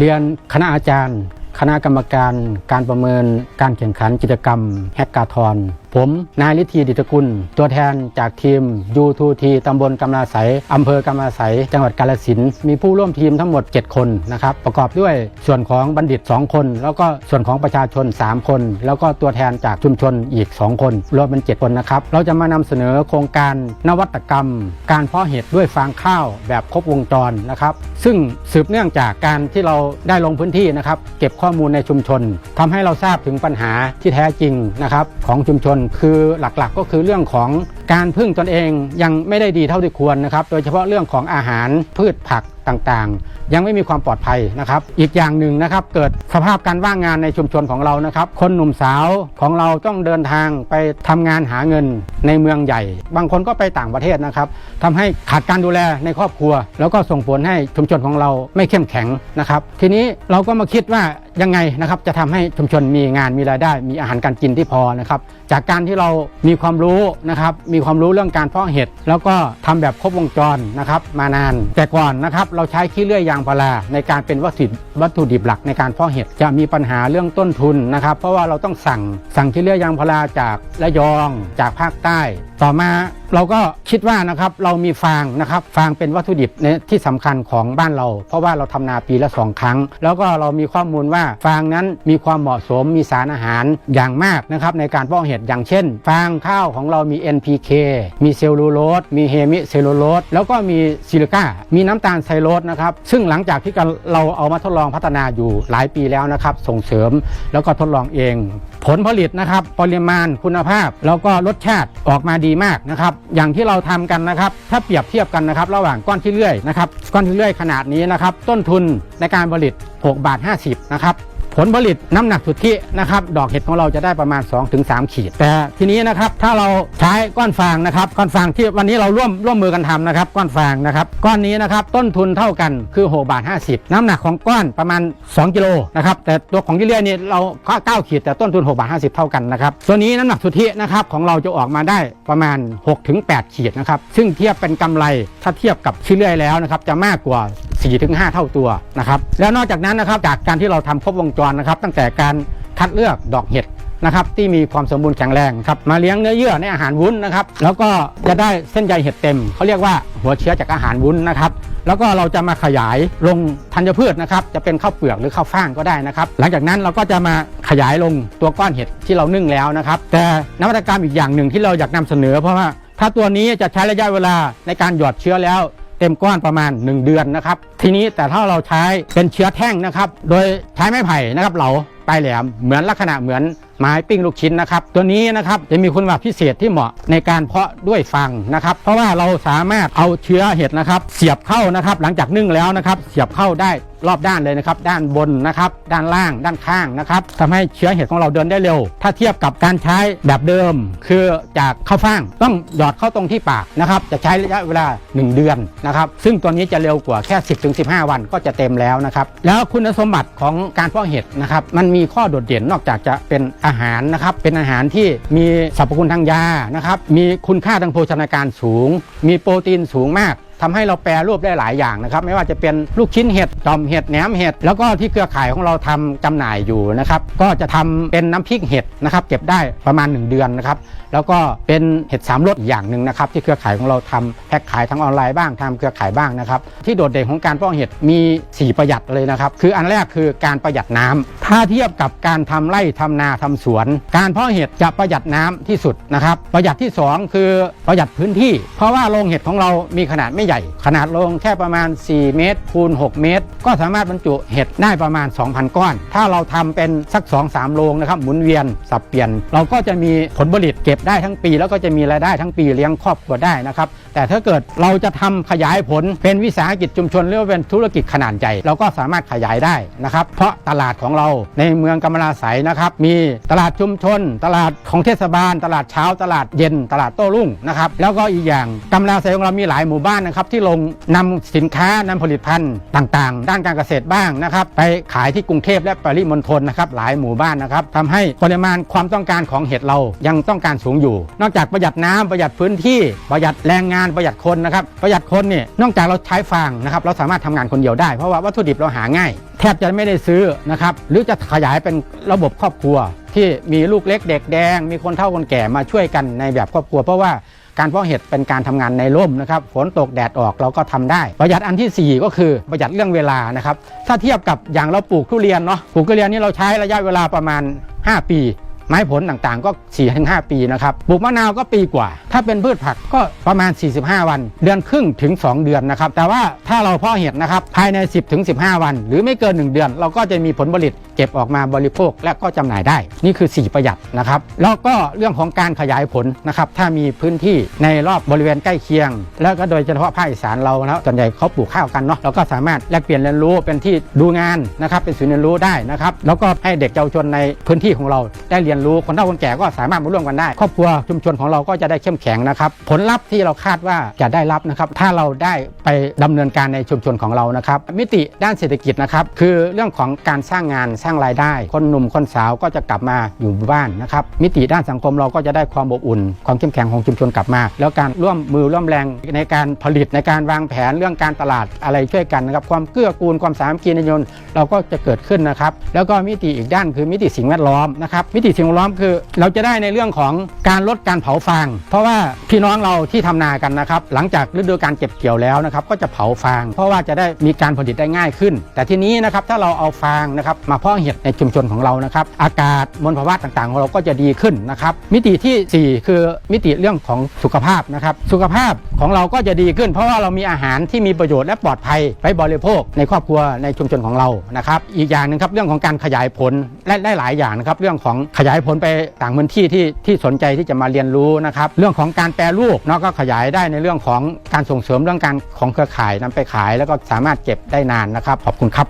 เรียนคณะอาจารย์ คณะกรรมการ การประเมินการแข่งขันกิจกรรม แฮกกาทอนผมนายลิธีดิตกุล ตัวแทนจากทีม U2T ตำบลกำลาไสยอำเภอกำลาไสยจังหวัดกาฬสินธุ์มีผู้ร่วมทีมทั้งหมด 7 คนนะครับ ประกอบด้วยส่วนของบัณฑิต 2 คน แล้วก็ส่วนของประชาชน 3 คน แล้วก็ตัวแทนจากชุมชนอีก 2 คน รวมเป็น 7 คนนะครับ เราจะมานำเสนอโครงการนวัตกรรม การเพาะเห็ดด้วยฟางข้าวแบบครบวงจรนะครับ ซึ่งสืบเนื่องจากการที่เราได้ลงพื้นที่นะครับ เก็บข้อมูลในชุมชนทำให้เราทราบถึงปัญหาที่แท้จริงนะครับของชุมชนคือหลักๆก็คือเรื่องของการพึ่งตนเองยังไม่ได้ดีเท่าที่ควรนะครับ โดยเฉพาะเรื่องของอาหารพืชผัก ต่างๆ ยังไม่มีความปลอดภัยนะครับ อีกอย่างหนึ่งนะครับ เกิดสภาพการว่างงานในชุมชนของเรานะครับ คนหนุ่มสาวของเราต้องเดินทางไปทำงานหาเงินในเมืองใหญ่ บางคนก็ไปต่างประเทศนะครับทำให้ขาดการดูแลในครอบครัว แล้วก็ส่งผลให้ชุมชนของเราไม่เข้มแข็งนะครับ ทีนี้เราก็มาคิดว่ายังไงนะครับจะทำให้ชุมชนมีงานมีรายได้ มีอาหารการกินที่พอนะครับจากการที่เรามีความรู้นะครับมีความรู้เรื่องการเพาะเห็ดแล้วก็ทำแบบครบวงจรนะครับมานานแต่ก่อนนะครับเราใช้ขี้เลื่อยยางพาราในการเป็นวัตถุดิบวัตถุดิบหลักในการเพาะเห็ดจะมีปัญหาเรื่องต้นทุนนะครับ เพราะว่าเราต้องสั่งสั่งขี้เลื่อยยางพาราจากระยองจากภาคใต้ ต่อมาเราก็คิดว่านะครับเรามีฟางนะครับฟางเป็นวัตถุดิบที่สำคัญของบ้านเรา เพราะว่าเราทำนาปีละสองครั้ง แล้วก็เรามีข้อมูลว่าฟางนั้นมีความเหมาะสมมีสารอาหารอย่างมากนะครับในการเพาะเห็ดอย่างเช่น ฟางข้าวของเรามี NPK มีเซลลูโลสมีเฮมิเซลลูโลสแล้วก็มีซิลิก้ามีน้ำตาลไซโลสนะครับซึ่งหลังจากที่เราเอามาทดลองพัฒนาอยู่หลายปีแล้วนะครับส่งเสริมแล้วก็ทดลองเอง ผลผลิตนะครับปริมาณคุณภาพแล้วก็รสชาติออกมาดีมากนะครับ อย่างที่เราทำกันนะครับ ถ้าเปรียบเทียบกันนะครับระหว่างก้อนที่เลื่อยนะครับ ก้อนที่เลื่อยขนาดนี้นะครับ ต้นทุนในการผลิต 6 บาท 50 นะครับ ผลผลิตน้ำหนักสุทธินะครับดอกเห็ดของเราจะได้ประมาณ 2-3 ขีด แต่ทีนี้นะครับถ้าเราใช้ก้อนฟางนะครับก้อนฟางที่วันนี้เราร่วมร่วมมือกันทำนะครับก้อนฟางนะครับก้อนนี้นะครับต้นทุนเท่ากันคือ6บาท50 น้ำหนักของก้อนประมาณ 2กิโลนะครับแต่ตัวของที่เลื่อยนี่เรา9ขีดแต่ต้นทุน6บาท50 เท่ากันนะครับส่วนี้น้ำหนักสุทธินะครับของเราจะออกมาได้ประมาณ 6-8 ขีดนะครับซึ่งเทียบเป็นกำไรถ้าเทียบกับที่เลื่อยแล้วนะครับจะมากกว่า 4-5เท่าตัวนะครับแล้วนอกจากนั้นนะครับจากการที่เราทำครบวงจรนะครับตั้งแต่การคัดเลือกดอกเห็ดนะครับที่มีความสมบูรณ์แข็งแรงครับมาเลี้ยงเนื้อเยื่อในอาหารวุ้นนะครับแล้วก็จะได้เส้นใยเห็ดเต็มเขาเรียกว่าหัวเชื้อจากอาหารวุ้นนะครับแล้วก็เราจะมาขยายลงธัญพืชนะครับจะเป็นข้าวเปลือกหรือข้าวฟ่างก็ได้นะครับหลังจากนั้นเราก็จะมาขยายลงตัวก้อนเห็ดที่เรานึ่งแล้วนะครับแต่นวัตกรรมอีกอย่างหนึ่งที่เราอยากนำเสนอ เพราะว่าถ้าตัวนี้จะใช้ระยะเวลาในการหยอดเชื้อแล้ว เต็มก้อนประมาณ 1 เดือนนะครับ ทีนี้แต่ถ้าเราใช้เป็นเชื้อแท่งนะครับ โดยใช้ไม้ไผ่นะครับเหลาปลายแหลมเหมือนลักษณะเหมือน ไม้ปิ้งลูกชิ้นนะครับ ตัวนี้นะครับจะมีคุณภาพพิเศษที่เหมาะในการเพาะด้วยฟางนะครับ เพราะว่าเราสามารถเอาเชื้อเห็ดนะครับ เสียบเข้านะครับ หลังจากนึ่งแล้วนะครับ เสียบเข้าได้รอบด้านเลยนะครับ ด้านบนนะครับ ด้านล่าง ด้านข้างนะครับทำให้เชื้อเห็ดของเราเดินได้เร็ว ถ้าเทียบกับการใช้แบบเดิม คือจากข้าวฟ่างต้องหยอดเข้าตรงที่ปากนะครับ จะใช้ระยะเวลา 1 เดือนนะครับ ซึ่งตัวนี้จะเร็วกว่าแค่ 10-15 วันก็จะเต็มแล้วนะครับ แล้วคุณสมบัติของการเพาะเห็ดนะครับ มันมีข้อโดดเด่นนอกจากจะเป็นอาหารนะครับเป็นอาหารที่มีสรรพคุณทางยานะครับมีคุณค่าทางโภชนาการสูง มีโปรตีนสูงมากทำให้เราแปรรูปได้หลายอย่างนะครับ ไม่ว่าจะเป็นลูกชิ้นเห็ดจอมเห็ดแหนมเห็ดแล้วก็ที่เครือข่ายของเราทำจำหน่ายอยู่นะครับ ก็จะทำเป็นน้ำพริกเห็ดนะครับ เก็บได้ประมาณ 1 เดือนนะครับ แล้วก็เป็นเห็ดสามรสอย่างหนึ่งนะครับ ที่เครือข่ายของเราทำแพ็คขายทั้งออนไลน์บ้างทำเครือข่ายบ้างนะครับ ที่โดดเด่นของการเพาะเห็ดมี 4 ประหยัดเลยนะครับ คืออันแรกคือการประหยัดน้ำถ้าเทียบกับการทำไร่ทำนาทำสวน การเพาะเห็ดจะประหยัดน้ำที่สุดนะครับ ประหยัดที่ 2 คือประหยัดพื้นที่ เพราะว่าโรงเห็ดของเรามีขนาดไม่ใหญ่ ขนาดโรงแค่ประมาณ 4 เมตรคูณ 6 เมตร ก็สามารถบรรจุเห็ดได้ประมาณ 2,000 ก้อน ถ้าเราทำเป็นสัก 2-3 โรงนะครับหมุนเวียนสับเปลี่ยน เราก็จะมีผลผลิตเก็บได้ทั้งปี แล้วก็จะมีรายได้ทั้งปีเลี้ยงครอบครัวได้นะครับแต่ถ้าเกิดเราจะทำขยายผลเป็นวิสาหกิจชุมชนหรือว่าเป็นธุรกิจขนาดใหญ่เราก็สามารถขยายได้นะครับเพราะตลาดของเราในเมืองกำมะลาไสยนะครับ มีตลาดชุมชน ตลาดของเทศบาล ตลาดเช้า ตลาดเย็น ตลาดโต้รุ่งนะครับ แล้วก็อีกอย่างกำมะลาไสยของเรามีหลายหมู่บ้านนะครับที่ลงนำสินค้านำผลิตภัณฑ์ต่างๆ ด้านการเกษตรบ้างนะครับ ไปขายที่กรุงเทพและปริมณฑลนะครับหลายหมู่บ้านนะครับทำให้ปริมาณความต้องการของเห็ดเรายังต้องการสูงอยู่ นอกจากประหยัดน้ำประหยัดพื้นที่ประหยัดแรงงานประหยัดคนนะครับประหยัดคนเนี่ยนอกจากเราใช้ฟางนะครับเราสามารถทำงานคนเดียวได้เพราะว่าวัตถุดิบเราหาง่าย แทบจะไม่ได้ซื้อนะครับ หรือจะขยายเป็นระบบครอบครัว ที่มีลูกเล็กเด็กแดง มีคนเฒ่าคนแก่มาช่วยกันในแบบครอบครัว เพราะว่าการเพาะเห็ดเป็นการทำงานในร่มนะครับฝนตกแดดออกเราก็ทำได้ ประหยัดอันทีสี่ 4 ก็คือประหยัดเรื่องเวลานะครับถ้าเทียบกับอย่างเราปลูกทุเรียนเนาะปลูกทุเรียนนี่เราใช้ระยะเวลาประมาณ 5 ปี ไม้ผลต่างๆ ก็ 4-5 ปีนะครับปลูกมะนาวก็ปีกว่า ถ้าเป็นพืชผักก็ประมาณ 45 วัน เดือนครึ่งถึง 2 เดือนนะครับ แต่ว่าถ้าเราเพาะเห็ดนะครับภายใน 10ถึง15 วัน หรือไม่เกิน 1 เดือน เราก็จะมีผลผลิตเก็บออกมาบริโภคและก็จำหน่ายได้ นี่คือ 4 ประหยัดนะครับ แล้วก็เรื่องของการขยายผลนะครับถ้ามีพื้นที่ในรอบบริเวณใกล้เคียง แล้วก็โดยเฉพาะภาคอีสานเรานะส่วนใหญ่เขาปลูกข้าวกันเนาะเราก็สามารถแลกเปลี่ยนเรียนรู้เป็นที่ดูงานนะครับเป็นศูนย์เรียนรู้ได้นะครับแล้วก็ให้เด็กเยาวชนในพื้นที่ของเราได้เรียนรู้คนเฒ่าคนแก่ก็สามารถมาร่วมกันได้ ครอบครัวชุมชนของเราก็จะได้เข้มแข็งนะครับ ผลลัพธ์ที่เราคาดว่าจะได้รับนะครับ ถ้าเราได้ไปดำเนินการในชุมชนของเรานะครับ มิติด้านเศรษฐกิจนะครับ คือเรื่องของการสร้างงานสร้างรายได้ คนหนุ่มคนสาวก็จะกลับมาอยู่บ้านนะครับ มิติด้านสังคมเราก็จะได้ความอบอุ่น ความเข้มแข็งของชุมชนกลับมา แล้วการร่วมมือร่วมแรงในการผลิตในการวางแผนเรื่องการตลาดอะไรช่วยกันนะครับ ความเกื้อกูลความสามัคคีในยนเราก็จะเกิดขึ้นนะครับ แล้วก็มิติอีกด้านคือมิติสิ่งแวดล้อมนะครับ มิติสิ่งแวดล้อมคือ เราจะได้ในเรื่องของการลดการเผาฟาง เพราะว่าพี่น้องเราที่ทำนากันนะครับ หลังจากฤดูการเก็บเกี่ยวแล้วนะครับ ก็จะเผาฟาง เพราะว่าจะได้มีการผลิตได้ง่ายขึ้น แต่ทีนี้นะครับถ้าเราเอาฟางนะครับมาเพาะเห็ดในชุมชนของเรานะครับ อากาศมลภาวะต่างๆ ของเราก็จะดีขึ้นนะครับ มิติทีสี่4 คือมิติเรื่องของสุขภาพนะครับ สุขภาพของเราก็จะดีขึ้น เพราะว่าเรามีอาหารที่มีประโยชน์และปลอดภัยไว้บริโภคในครอบครัวในชุมชนของเรานะครับอีกอย่างหนึ่งครับเรื่องของการขยายผลและได้หลายอย่างนะครับเรื่องของขยายผลไปต่างพื้นที่ที่ที่สนใจที่จะมาเรียนรู้นะครับเรื่องของการแปรรูปเนาะก็ขยายได้ในเรื่องของการส่งเสริมเรื่องการของเครือข่ายนำไปขาย แล้วก็สามารถเก็บได้นานนะครับขอบคุณครับ